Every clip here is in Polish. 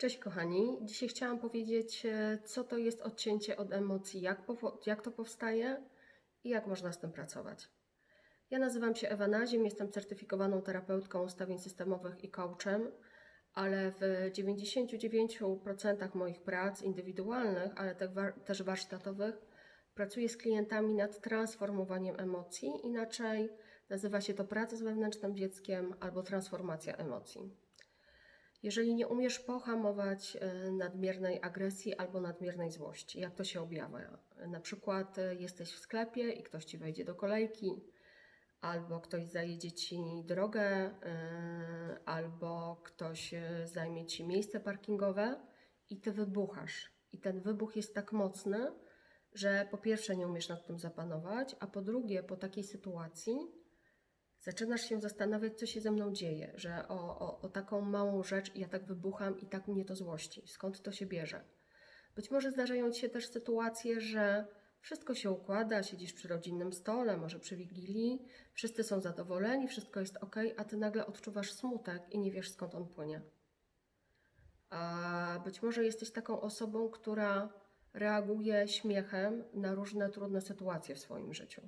Cześć kochani, dzisiaj chciałam powiedzieć, e, co to jest odcięcie od emocji, jak, jak to powstaje i jak można z tym pracować. Ja nazywam się Ewa Nazim, jestem certyfikowaną terapeutką ustawień systemowych i coachem, ale w 99% moich prac indywidualnych, ale też warsztatowych, pracuję z klientami nad transformowaniem emocji. Inaczej nazywa się to praca z wewnętrznym dzieckiem albo transformacja emocji. Jeżeli nie umiesz pohamować e, nadmiernej agresji albo nadmiernej złości, jak to się objawia? Na przykład e, jesteś w sklepie i ktoś ci wejdzie do kolejki, albo ktoś zajedzie ci drogę, e, albo ktoś zajmie ci miejsce parkingowe i ty wybuchasz. I ten wybuch jest tak mocny, że po pierwsze nie umiesz nad tym zapanować, a po drugie po takiej sytuacji zaczynasz się zastanawiać, co się ze mną dzieje, że o, o, o taką małą rzecz ja tak wybucham i tak mnie to złości. Skąd to się bierze? Być może zdarzają ci się też sytuacje, że wszystko się układa, siedzisz przy rodzinnym stole, może przy wigilii, wszyscy są zadowoleni, wszystko jest ok, a ty nagle odczuwasz smutek i nie wiesz skąd on płynie. A być może jesteś taką osobą, która reaguje śmiechem na różne trudne sytuacje w swoim życiu.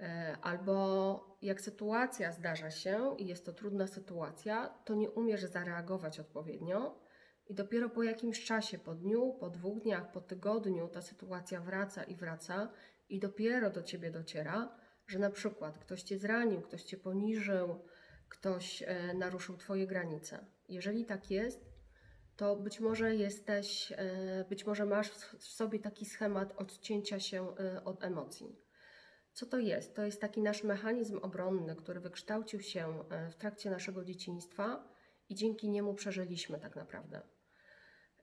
E, Albo jak sytuacja zdarza się i jest to trudna sytuacja, to nie umiesz zareagować odpowiednio i dopiero po jakimś czasie, po dniu, po dwóch dniach, po tygodniu ta sytuacja wraca i wraca i dopiero do ciebie dociera, że na przykład ktoś cię zranił, ktoś cię poniżył, ktoś e, naruszył twoje granice. Jeżeli tak jest, to być może jesteś, e, być może masz w sobie taki schemat odcięcia się od emocji. Co to jest? To jest taki nasz mechanizm obronny, który wykształcił się e, w trakcie naszego dzieciństwa i dzięki niemu przeżyliśmy tak naprawdę.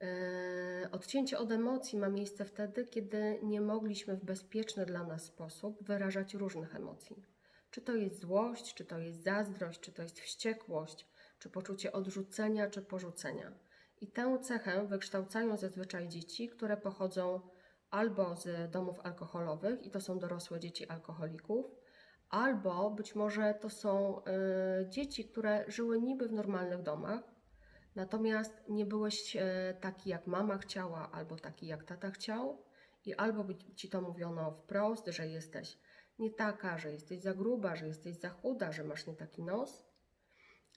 E, Odcięcie od emocji ma miejsce wtedy, kiedy nie mogliśmy w bezpieczny dla nas sposób wyrażać różnych emocji. Czy to jest złość, czy to jest zazdrość, czy to jest wściekłość, czy poczucie odrzucenia, czy porzucenia. I tę cechę wykształcają zazwyczaj dzieci, które pochodzą albo z domów alkoholowych, i to są dorosłe dzieci alkoholików, albo być może to są y, dzieci, które żyły niby w normalnych domach, natomiast nie byłeś e, taki, jak mama chciała, albo taki, jak tata chciał, i albo ci to mówiono wprost, że jesteś nie taka, że jesteś za gruba, że jesteś za chuda, że masz nie taki nos.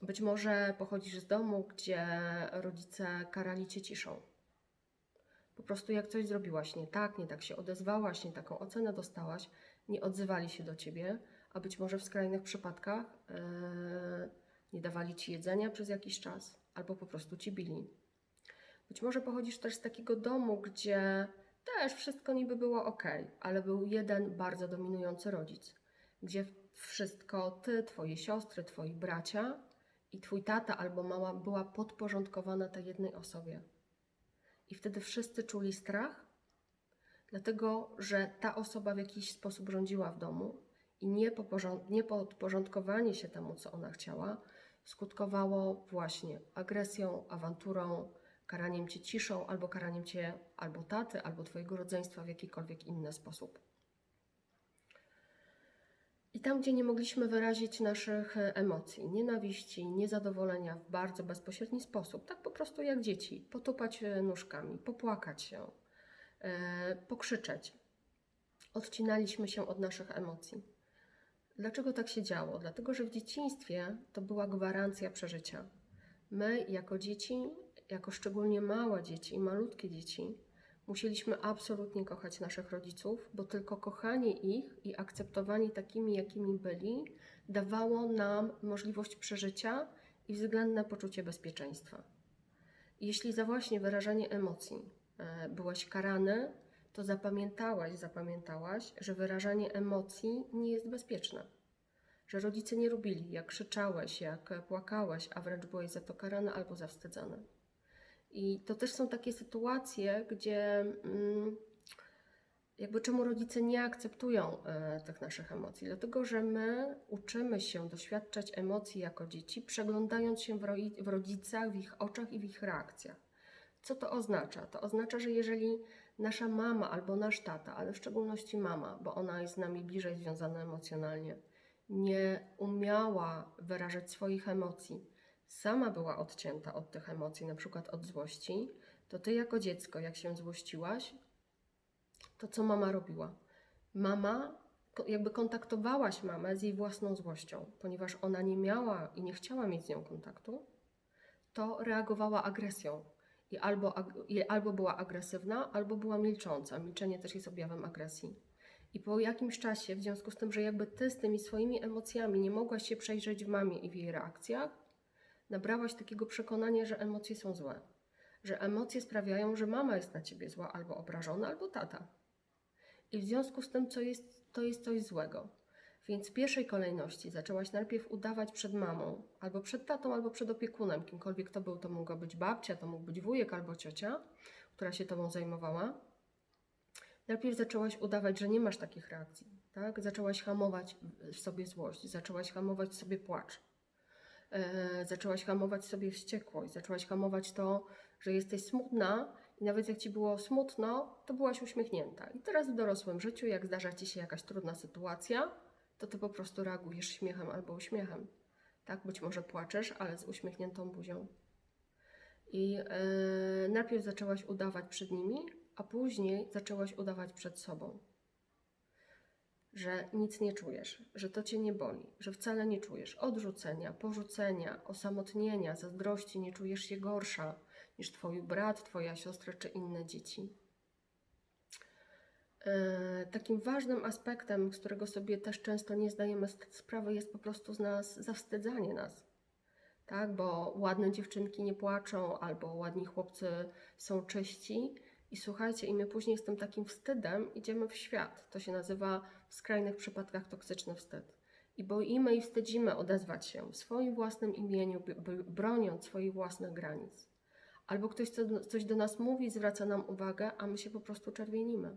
Być może pochodzisz z domu, gdzie rodzice karali cię ciszą. Po prostu jak coś zrobiłaś nie tak, nie tak się odezwałaś, nie taką ocenę dostałaś, nie odzywali się do ciebie, a być może w skrajnych przypadkach e, nie dawali ci jedzenia przez jakiś czas, albo po prostu ci bili. Być może pochodzisz też z takiego domu, gdzie też wszystko niby było ok, ale był jeden bardzo dominujący rodzic, gdzie wszystko ty, twoje siostry, twoi bracia i twój tata albo mama była podporządkowana tej jednej osobie. I wtedy wszyscy czuli strach, dlatego że ta osoba w jakiś sposób rządziła w domu i niepodporządkowanie się temu, co ona chciała, skutkowało właśnie agresją, awanturą, karaniem cię ciszą, albo karaniem cię albo taty, albo twojego rodzeństwa w jakikolwiek inny sposób. I tam, gdzie nie mogliśmy wyrazić naszych e, emocji, nienawiści, niezadowolenia w bardzo bezpośredni sposób, tak po prostu jak dzieci, potupać e, nóżkami, popłakać się, e, pokrzyczeć, odcinaliśmy się od naszych emocji. Dlaczego tak się działo? Dlatego, że w dzieciństwie to była gwarancja przeżycia. My, jako dzieci, jako szczególnie małe dzieci malutkie dzieci, musieliśmy absolutnie kochać naszych rodziców, bo tylko kochanie ich i akceptowanie takimi, jakimi byli, dawało nam możliwość przeżycia i względne poczucie bezpieczeństwa. Jeśli za właśnie wyrażanie emocji e, byłeś karany, to zapamiętałaś, zapamiętałaś, że wyrażanie emocji nie jest bezpieczne. Że rodzice nie lubili, jak krzyczałeś, jak płakałeś, a wręcz byłeś za to karany albo zawstydzony. I to też są takie sytuacje, gdzie mm, jakby czemu rodzice nie akceptują e, tych naszych emocji? Dlatego, że my uczymy się doświadczać emocji jako dzieci, przeglądając się w, rodzicach, w ich oczach i w ich reakcjach. Co to oznacza? To oznacza, że jeżeli nasza mama albo nasz tata, ale w szczególności mama, bo ona jest z nami bliżej związana emocjonalnie, nie umiała wyrażać swoich emocji, sama była odcięta od tych emocji, na przykład od złości, to ty jako dziecko, jak się złościłaś, to co mama robiła? Mama, jakby kontaktowałaś mamę z jej własną złością, ponieważ ona nie miała i nie chciała mieć z nią kontaktu, to reagowała agresją. I albo, albo była agresywna, albo była milcząca. Milczenie też jest objawem agresji. I po jakimś czasie, w związku z tym, że jakby ty z tymi swoimi emocjami nie mogłaś się przejrzeć w mamie i w jej reakcjach, nabrałaś takiego przekonania, że emocje są złe. Że emocje sprawiają, że mama jest na ciebie zła, albo obrażona, albo tata. I w związku z tym, co jest, to jest coś złego. Więc w pierwszej kolejności zaczęłaś najpierw udawać przed mamą, albo przed tatą, albo przed opiekunem, kimkolwiek to był, to mogła być babcia, to mógł być wujek albo ciocia, która się tobą zajmowała. Najpierw zaczęłaś udawać, że nie masz takich reakcji, tak? Zaczęłaś hamować w sobie złość, zaczęłaś hamować w sobie płacz, zaczęłaś hamować sobie wściekłość, zaczęłaś hamować to, że jesteś smutna i nawet jak ci było smutno, to byłaś uśmiechnięta. I teraz w dorosłym życiu, jak zdarza ci się jakaś trudna sytuacja, to ty po prostu reagujesz śmiechem albo uśmiechem. Tak, być może płaczesz, ale z uśmiechniętą buzią. I e, najpierw zaczęłaś udawać przed nimi, a później zaczęłaś udawać przed sobą. Że nic nie czujesz, że to cię nie boli, że wcale nie czujesz odrzucenia, porzucenia, osamotnienia, zazdrości, nie czujesz się gorsza niż twój brat, twoja siostra czy inne dzieci. E, Takim ważnym aspektem, z którego sobie też często nie zdajemy sprawy, jest po prostu z nas zawstydzanie nas. Tak, bo ładne dziewczynki nie płaczą, albo ładni chłopcy są czyści. I słuchajcie, i my później z tym takim wstydem idziemy w świat. To się nazywa w skrajnych przypadkach toksyczny wstyd. I boimy i wstydzimy odezwać się w swoim własnym imieniu, broniąc swoich własnych granic. Albo ktoś co- coś do nas mówi, zwraca nam uwagę, a my się po prostu czerwienimy.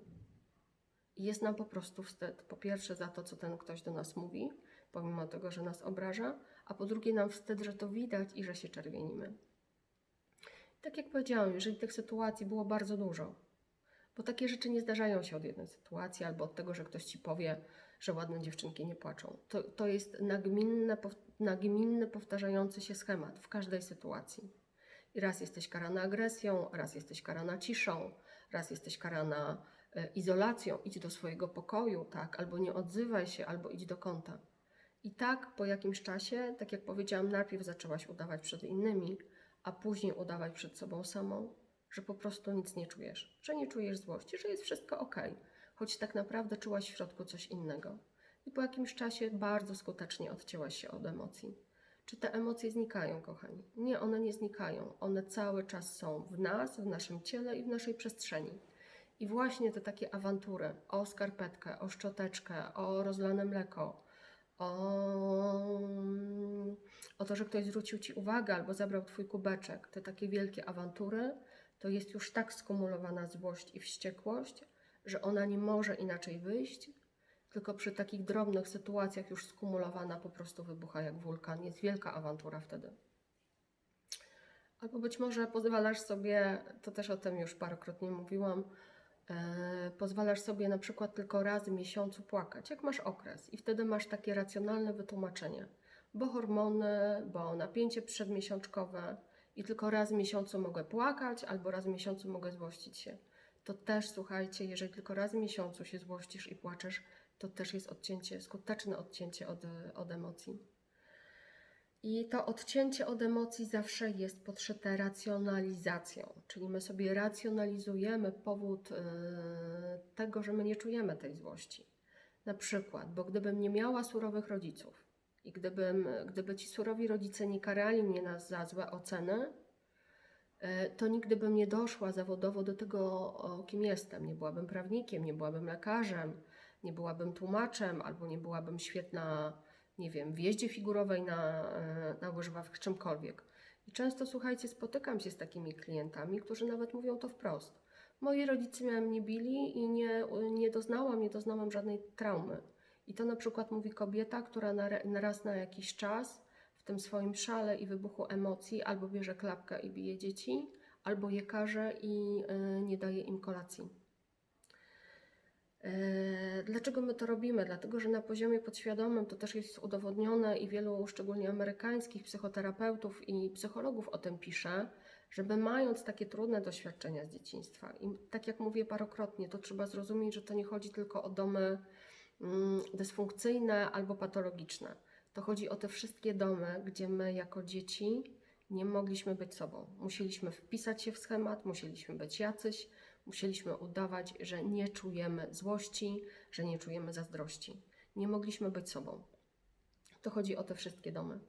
I jest nam po prostu wstyd. Po pierwsze za to, co ten ktoś do nas mówi, pomimo tego, że nas obraża, a po drugie nam wstyd, że to widać i że się czerwienimy. Tak jak powiedziałam, jeżeli tych sytuacji było bardzo dużo, bo takie rzeczy nie zdarzają się od jednej sytuacji albo od tego, że ktoś ci powie, że ładne dziewczynki nie płaczą. To, to jest nagminne, nagminny, powtarzający się schemat w każdej sytuacji. I raz jesteś karana agresją, raz jesteś karana ciszą, raz jesteś karana e, izolacją, idź do swojego pokoju, tak, albo nie odzywaj się, albo idź do kąta. I tak po jakimś czasie, tak jak powiedziałam, najpierw zaczęłaś udawać przed innymi, a później udawać przed sobą samą, że po prostu nic nie czujesz, że nie czujesz złości, że jest wszystko ok, choć tak naprawdę czułaś w środku coś innego. I po jakimś czasie bardzo skutecznie odcięłaś się od emocji. Czy te emocje znikają, kochani? Nie, one nie znikają. One cały czas są w nas, w naszym ciele i w naszej przestrzeni. I właśnie te takie awantury o skarpetkę, o szczoteczkę, o rozlane mleko, o, o to, że ktoś zwrócił Ci uwagę albo zabrał Twój kubeczek, te takie wielkie awantury, to jest już tak skumulowana złość i wściekłość, że ona nie może inaczej wyjść, tylko przy takich drobnych sytuacjach już skumulowana po prostu wybucha jak wulkan. Jest wielka awantura wtedy. Albo być może pozwalasz sobie, to też o tym już parokrotnie mówiłam, pozwalasz sobie na przykład tylko raz w miesiącu płakać, jak masz okres, i wtedy masz takie racjonalne wytłumaczenie, bo hormony, bo napięcie przedmiesiączkowe i tylko raz w miesiącu mogę płakać, albo raz w miesiącu mogę złościć się. To też słuchajcie, jeżeli tylko raz w miesiącu się złościsz i płaczesz, to też jest odcięcie, skuteczne odcięcie od, od emocji. I to odcięcie od emocji zawsze jest podszyte racjonalizacją, czyli my sobie racjonalizujemy powód yy, tego, że my nie czujemy tej złości. Na przykład, bo gdybym nie miała surowych rodziców i gdybym, gdyby ci surowi rodzice nie karali mnie nas za złe oceny, yy, to nigdy bym nie doszła zawodowo do tego, kim jestem. Nie byłabym prawnikiem, nie byłabym lekarzem, nie byłabym tłumaczem, albo nie byłabym świetna nie wiem, w jeździe figurowej na, e, na łyżwach, czymkolwiek. I często, słuchajcie, spotykam się z takimi klientami, którzy nawet mówią to wprost. Moi rodzice mnie nie bili i nie, nie doznałam, nie doznałam żadnej traumy. I to na przykład mówi kobieta, która na, na raz na jakiś czas w tym swoim szale i wybuchu emocji albo bierze klapkę i bije dzieci, albo je karze i y, nie daje im kolacji. E, Dlaczego my to robimy? Dlatego, że na poziomie podświadomym to też jest udowodnione i wielu, szczególnie amerykańskich psychoterapeutów i psychologów o tym pisze, żeby mając takie trudne doświadczenia z dzieciństwa, i tak jak mówię parokrotnie, to trzeba zrozumieć, że to nie chodzi tylko o domy mm, dysfunkcyjne albo patologiczne. To chodzi o te wszystkie domy, gdzie my jako dzieci nie mogliśmy być sobą. Musieliśmy wpisać się w schemat, musieliśmy być jacyś, musieliśmy udawać, że nie czujemy złości, że nie czujemy zazdrości. Nie mogliśmy być sobą. To chodzi o te wszystkie domy.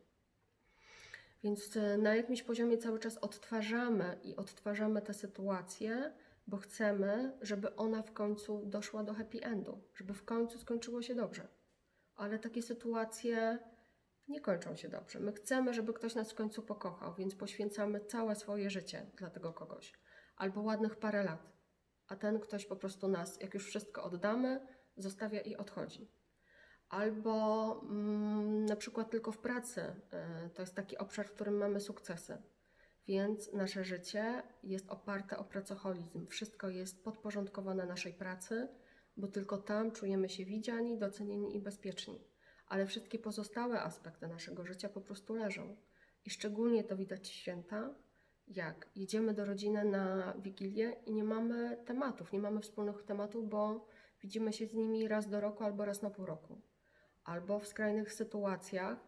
Więc e, na jakimś poziomie cały czas odtwarzamy i odtwarzamy tę sytuację, bo chcemy, żeby ona w końcu doszła do happy endu, żeby w końcu skończyło się dobrze. Ale takie sytuacje nie kończą się dobrze. My chcemy, żeby ktoś nas w końcu pokochał, więc poświęcamy całe swoje życie dla tego kogoś. Albo ładnych parę lat. A ten ktoś po prostu nas, jak już wszystko oddamy, zostawia i odchodzi. Albo mm, na przykład tylko w pracy. y, To jest taki obszar, w którym mamy sukcesy. Więc nasze życie jest oparte o pracoholizm. Wszystko jest podporządkowane naszej pracy, bo tylko tam czujemy się widziani, docenieni i bezpieczni. Ale wszystkie pozostałe aspekty naszego życia po prostu leżą. I szczególnie to widać święta, jak jedziemy do rodziny na wigilię i nie mamy tematów, nie mamy wspólnych tematów, bo widzimy się z nimi raz do roku albo raz na pół roku. Albo w skrajnych sytuacjach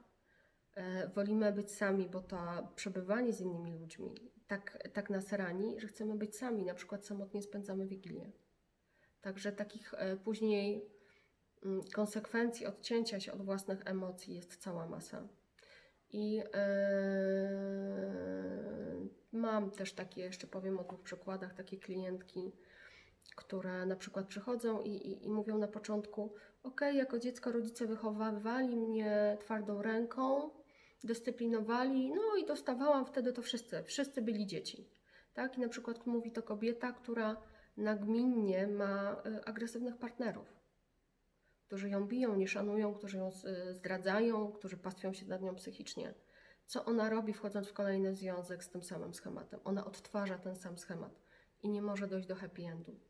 e, wolimy być sami, bo to przebywanie z innymi ludźmi tak, tak nas rani, że chcemy być sami, na przykład samotnie spędzamy wigilię. Także takich e, później mm, konsekwencji odcięcia się od własnych emocji jest cała masa. I e, mam też takie, jeszcze powiem o dwóch przykładach, takie klientki, które na przykład przychodzą i, i, i mówią na początku: OK, jako dziecko rodzice wychowywali mnie twardą ręką, dyscyplinowali, no i dostawałam wtedy to wszyscy, wszyscy byli dzieci. Tak? I na przykład mówi to kobieta, która nagminnie ma y, agresywnych partnerów, którzy ją biją, nie szanują, którzy ją y, zdradzają, którzy pastwią się nad nią psychicznie. Co ona robi, wchodząc w kolejny związek z tym samym schematem? Ona odtwarza ten sam schemat i nie może dojść do happy endu.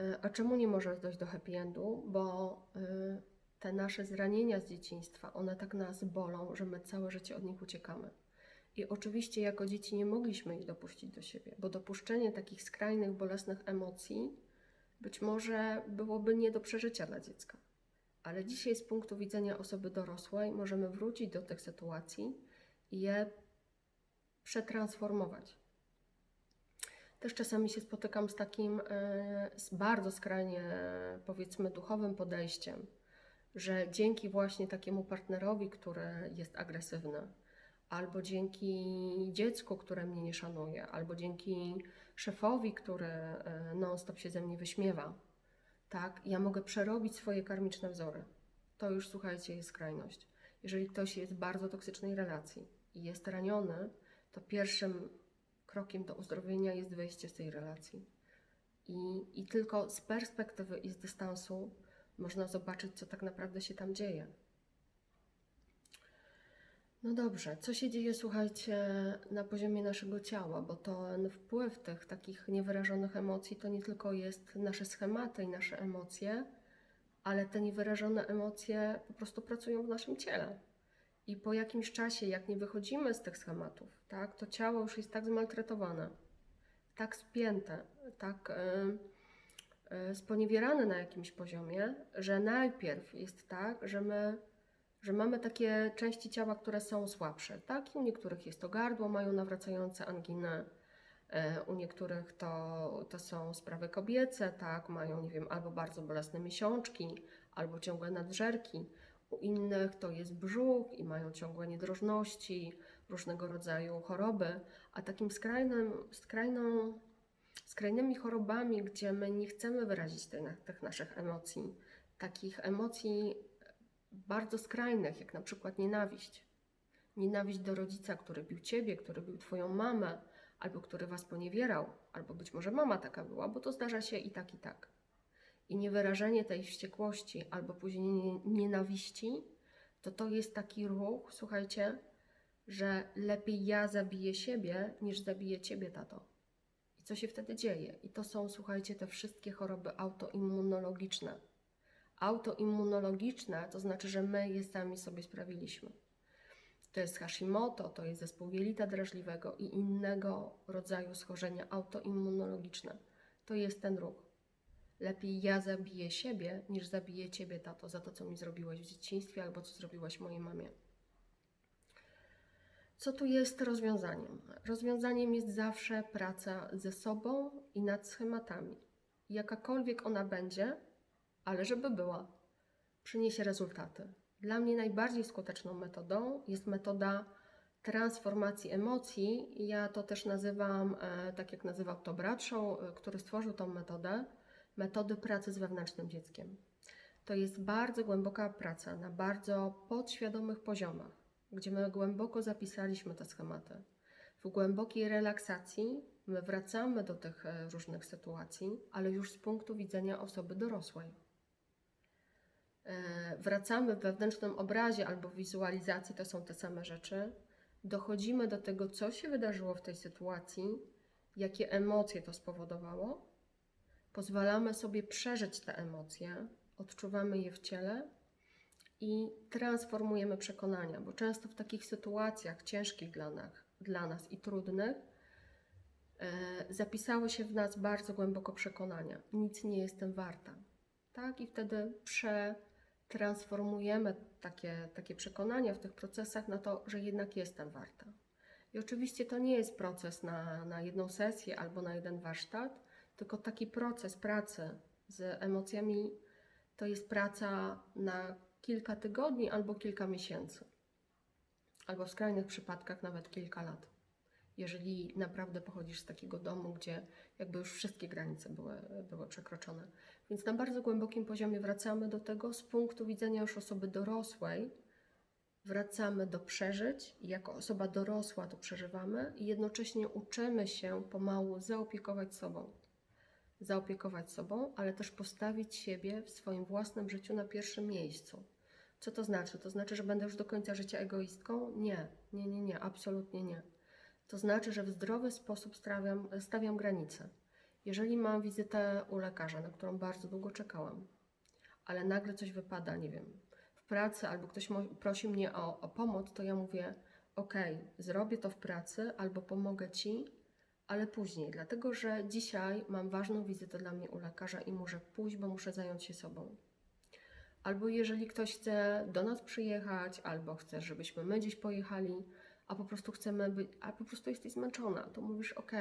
Y, A czemu nie może dojść do happy endu? Bo y, te nasze zranienia z dzieciństwa, one tak nas bolą, że my całe życie od nich uciekamy. I oczywiście jako dzieci nie mogliśmy ich dopuścić do siebie, bo dopuszczenie takich skrajnych, bolesnych emocji być może byłoby nie do przeżycia dla dziecka. Ale dzisiaj z punktu widzenia osoby dorosłej możemy wrócić do tych sytuacji i je przetransformować. Też czasami się spotykam z takim e, z bardzo skrajnie, e, powiedzmy, duchowym podejściem, że dzięki właśnie takiemu partnerowi, który jest agresywny, albo dzięki dziecku, które mnie nie szanuje, albo dzięki szefowi, który e, non-stop się ze mnie wyśmiewa, tak, ja mogę przerobić swoje karmiczne wzory. To już, słuchajcie, jest skrajność. Jeżeli ktoś jest w bardzo toksycznej relacji i jest raniony, to pierwszym krokiem do uzdrowienia jest wyjście z tej relacji. I, I tylko z perspektywy i z dystansu można zobaczyć, co tak naprawdę się tam dzieje. No dobrze, co się dzieje, słuchajcie, na poziomie naszego ciała, bo ten wpływ tych takich niewyrażonych emocji to nie tylko jest nasze schematy i nasze emocje, ale te niewyrażone emocje po prostu pracują w naszym ciele. I po jakimś czasie, jak nie wychodzimy z tych schematów, tak, to ciało już jest tak zmaltretowane, tak spięte, tak yy, sponiewierane na jakimś poziomie, że najpierw jest tak, że my że mamy takie części ciała, które są słabsze, tak? I u niektórych jest to gardło, mają nawracające anginy, e, u niektórych to, to są sprawy kobiece, tak? Mają, nie wiem, albo bardzo bolesne miesiączki, albo ciągłe nadżerki. U innych to jest brzuch i mają ciągłe niedrożności, różnego rodzaju choroby, a takim skrajnym, skrajną, skrajnymi chorobami, gdzie my nie chcemy wyrazić tych, tych naszych emocji, takich emocji bardzo skrajnych, jak na przykład nienawiść. Nienawiść do rodzica, który bił ciebie, który bił twoją mamę, albo który was poniewierał, albo być może mama taka była, bo to zdarza się i tak, i tak. I niewyrażenie tej wściekłości, albo później nienawiści, to to jest taki ruch, słuchajcie, że lepiej ja zabiję siebie, niż zabiję ciebie, tato. I co się wtedy dzieje? I to są, słuchajcie, te wszystkie choroby autoimmunologiczne. Autoimmunologiczne to znaczy, że my je sami sobie sprawiliśmy. To jest Hashimoto, to jest zespół jelita drażliwego i innego rodzaju schorzenia autoimmunologiczne. To jest ten ruch. Lepiej ja zabiję siebie, niż zabiję ciebie, tato, za to, co mi zrobiłeś w dzieciństwie albo co zrobiłaś mojej mamie. Co tu jest rozwiązaniem? Rozwiązaniem jest zawsze praca ze sobą i nad schematami. Jakakolwiek ona będzie, ale żeby była, przyniesie rezultaty. Dla mnie najbardziej skuteczną metodą jest metoda transformacji emocji. Ja to też nazywam, e, tak jak nazywał to Bradshaw, e, który stworzył tą metodę, metody pracy z wewnętrznym dzieckiem. To jest bardzo głęboka praca na bardzo podświadomych poziomach, gdzie my głęboko zapisaliśmy te schematy. W głębokiej relaksacji my wracamy do tych e, różnych sytuacji, ale już z punktu widzenia osoby dorosłej. E, Wracamy w wewnętrznym obrazie albo wizualizacji, to są te same rzeczy. Dochodzimy do tego, co się wydarzyło w tej sytuacji, jakie emocje to spowodowało. Pozwalamy sobie przeżyć te emocje, odczuwamy je w ciele i transformujemy przekonania, bo często w takich sytuacjach ciężkich dla nas, dla nas i trudnych e, zapisały się w nas bardzo głęboko przekonania. Nic nie jestem warta. Tak? I wtedy przetransformujemy takie, takie przekonania w tych procesach na to, że jednak jestem warta. I oczywiście to nie jest proces na, na jedną sesję albo na jeden warsztat, tylko taki proces pracy z emocjami to jest praca na kilka tygodni albo kilka miesięcy, albo w skrajnych przypadkach nawet kilka lat. Jeżeli naprawdę pochodzisz z takiego domu, gdzie jakby już wszystkie granice były, były przekroczone. Więc na bardzo głębokim poziomie wracamy do tego z punktu widzenia już osoby dorosłej, wracamy do przeżyć i jako osoba dorosła to przeżywamy i jednocześnie uczymy się pomału zaopiekować sobą. Zaopiekować sobą, ale też postawić siebie w swoim własnym życiu na pierwszym miejscu. Co to znaczy? To znaczy, że będę już do końca życia egoistką? Nie, nie, nie, nie, absolutnie nie. To znaczy, że w zdrowy sposób stawiam, stawiam granice. Jeżeli mam wizytę u lekarza, na którą bardzo długo czekałam, ale nagle coś wypada, nie wiem, w pracy albo ktoś prosi mnie o, o pomoc, to ja mówię: OK, zrobię to w pracy albo pomogę ci, ale później, dlatego że dzisiaj mam ważną wizytę dla mnie u lekarza i muszę pójść, bo muszę zająć się sobą. Albo jeżeli ktoś chce do nas przyjechać, albo chce, żebyśmy my gdzieś pojechali, a po prostu chcemy być, a po prostu jesteś zmęczona, to mówisz: OK,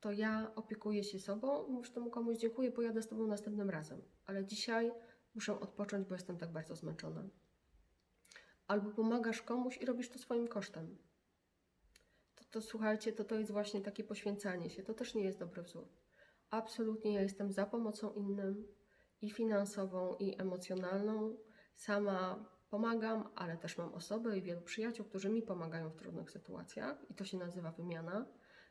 to ja opiekuję się sobą, mówisz temu komuś: Dziękuję, pojadę z tobą następnym razem, ale dzisiaj muszę odpocząć, bo jestem tak bardzo zmęczona. Albo pomagasz komuś i robisz to swoim kosztem. To, to słuchajcie, to to jest właśnie takie poświęcanie się. To też nie jest dobry wzór. Absolutnie ja jestem za pomocą innym i finansową, i emocjonalną. Sama pomagam, ale też mam osoby i wielu przyjaciół, którzy mi pomagają w trudnych sytuacjach i to się nazywa wymiana.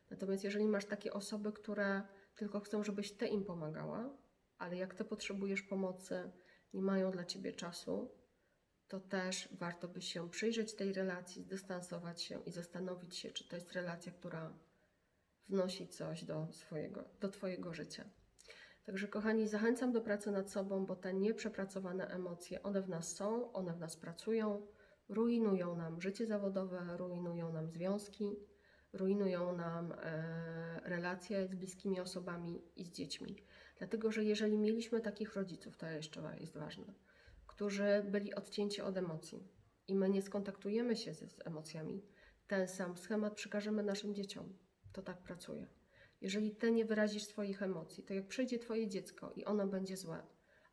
Natomiast jeżeli masz takie osoby, które tylko chcą, żebyś ty im pomagała, ale jak ty potrzebujesz pomocy, nie mają dla ciebie czasu, to też warto by się przyjrzeć tej relacji, zdystansować się i zastanowić się, czy to jest relacja, która wnosi coś do, swojego, do Twojego życia. Także, kochani, zachęcam do pracy nad sobą, bo te nieprzepracowane emocje, one w nas są, one w nas pracują, rujnują nam życie zawodowe, rujnują nam związki, rujnują nam e, relacje z bliskimi osobami i z dziećmi. Dlatego, że jeżeli mieliśmy takich rodziców, to jeszcze jest ważne, którzy byli odcięci od emocji i my nie skontaktujemy się z, z emocjami, ten sam schemat przekażemy naszym dzieciom. To tak pracuje. Jeżeli ty nie wyrazisz swoich emocji, to jak przyjdzie twoje dziecko i ono będzie złe,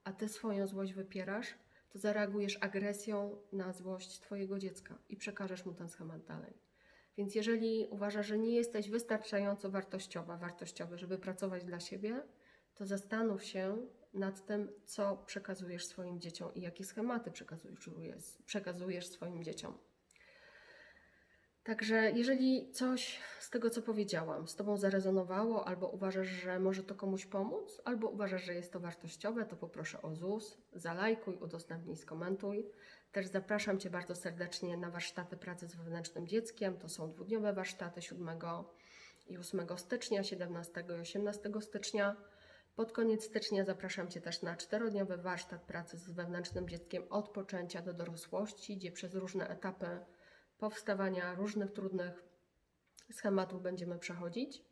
a ty swoją złość wypierasz, to zareagujesz agresją na złość twojego dziecka i przekażesz mu ten schemat dalej. Więc jeżeli uważasz, że nie jesteś wystarczająco wartościowa, wartościowy, żeby pracować dla siebie, to zastanów się nad tym, co przekazujesz swoim dzieciom i jakie schematy przekazujesz, przekazujesz swoim dzieciom. Także jeżeli coś z tego, co powiedziałam, z Tobą zarezonowało, albo uważasz, że może to komuś pomóc, albo uważasz, że jest to wartościowe, to poproszę o ZUS, zalajkuj, udostępnij, skomentuj. Też zapraszam Cię bardzo serdecznie na warsztaty pracy z wewnętrznym dzieckiem. To są dwudniowe warsztaty 7 i 8 stycznia, 17 i 18 stycznia. Pod koniec stycznia zapraszam Cię też na czterodniowy warsztat pracy z wewnętrznym dzieckiem od poczęcia do dorosłości, gdzie przez różne etapy powstawania różnych trudnych schematów będziemy przechodzić.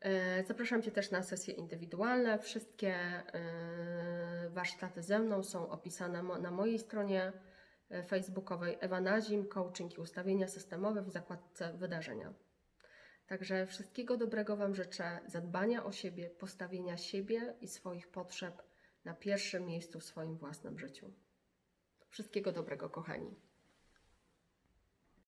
E, Zapraszam Cię też na sesje indywidualne. Wszystkie e, warsztaty ze mną są opisane na mojej stronie e, facebookowej Ewa Nazim, coaching i ustawienia systemowe w zakładce wydarzenia. Także wszystkiego dobrego Wam życzę, zadbania o siebie, postawienia siebie i swoich potrzeb na pierwszym miejscu w swoim własnym życiu. Wszystkiego dobrego, kochani.